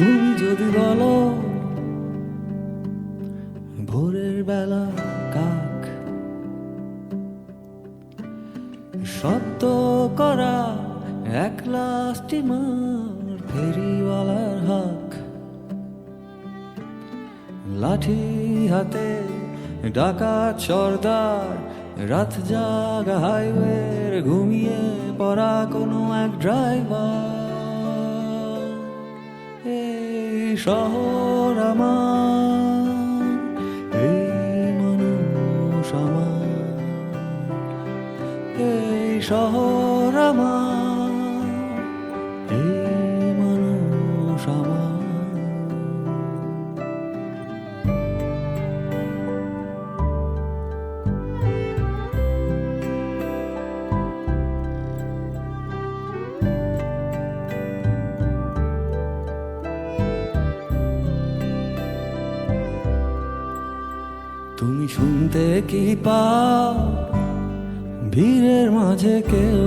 তুমি যদি বলো, ভোরের বেলা কাক। সত্য করা একলা স্টিমার ফেরিওয়ালার হাক। লাঠি হাতে ডাকা সর্দার, রাত জাগা হাইওয়ের ঘুমিয়ে পড়া কোনো এক ড্রাইভার। শহর আমার এই এই শহর আমার। তুমি শুনতে কি পাও? ভিড়ের মাঝে কেউ?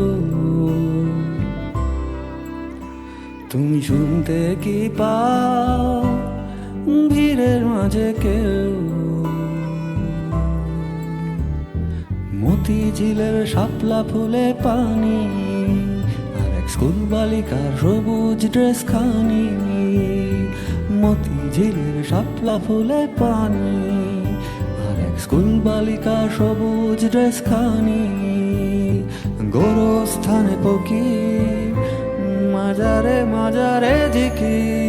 তুমি শুনতে কি পাও? ভিড়ের মাঝে কেউ? মতি ঝিলের শাপলা ফুলে পানি, আর এক স্কুল বালিকার সবুজ ড্রেস খানি। মতিঝিলের শাপলা ফুলে পানি। স্কুল বালিকা সবুজ ড্রেস খানি গোরস্থানে পকি মাজারে মাজারে ঝিকি।